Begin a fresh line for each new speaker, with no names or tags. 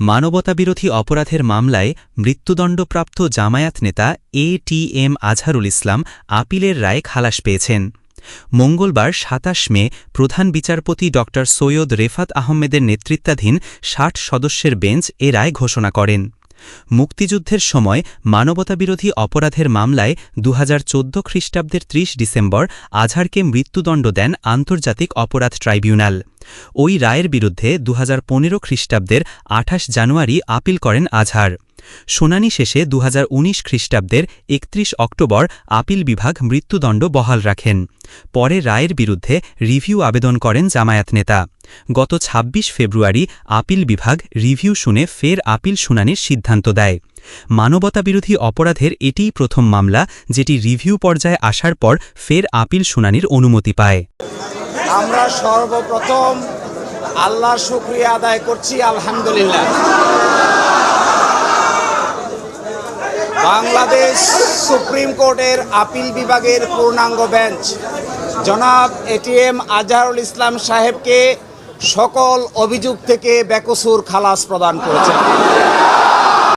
মানবতাবিরোধী অপরাধের মামলায় মৃত্যুদণ্ডপ্রাপ্ত জামায়াত নেতা এ টি এম আজহারুল ইসলাম আপিলের রায় খালাস পেয়েছেন। মঙ্গলবার সাতাশ মে প্রধান বিচারপতি ড. সৈয়দ রেফাত আহমেদের নেতৃত্বাধীন ষাট সদস্যের বেঞ্চ এ রায় ঘোষণা করেন। মুক্তিযুদ্ধের সময় মানবতাবিরোধী অপরাধের মামলায় দু হাজার খ্রিস্টাব্দের ৩০ ডিসেম্বর আজহারকে মৃত্যুদণ্ড দেন আন্তর্জাতিক অপরাধ ট্রাইব্যুনাল। ওই রায়ের বিরুদ্ধে দুহাজার পনেরো খ্রিস্টাব্দের আঠাশ জানুয়ারি আপিল করেন আজহার। শুনানি শেষে দুহাজার উনিশ খ্রিস্টাব্দের একত্রিশ অক্টোবর আপিল বিভাগ মৃত্যুদণ্ড বহাল রাখেন। পরে রায়ের বিরুদ্ধে রিভিউ আবেদন করেন জামায়াত নেতা। গত ২৬ ফেব্রুয়ারি আপিল বিভাগ রিভিউ শুনে ফের আপিল শুনানির সিদ্ধান্ত দেয়। মানবতাবিরোধী অপরাধের এটিই প্রথম মামলা, যেটি রিভিউ পর্যায়ে আসার পর ফের আপিল শুনানির অনুমতি পায়।
আমরা সর্বপ্রথম আল্লাহ শুক্রিয়া আদায় করছি, আলহামদুলিল্লাহ। বাংলাদেশ সুপ্রিম কোর্টের আপিল বিভাগের পূর্ণাঙ্গ বেঞ্চ। জনাব এটিএম আজহারুল ইসলাম সাহেবকে সকল অভিযোগ থেকে বেকসুর খালাস প্রদান করেছেন।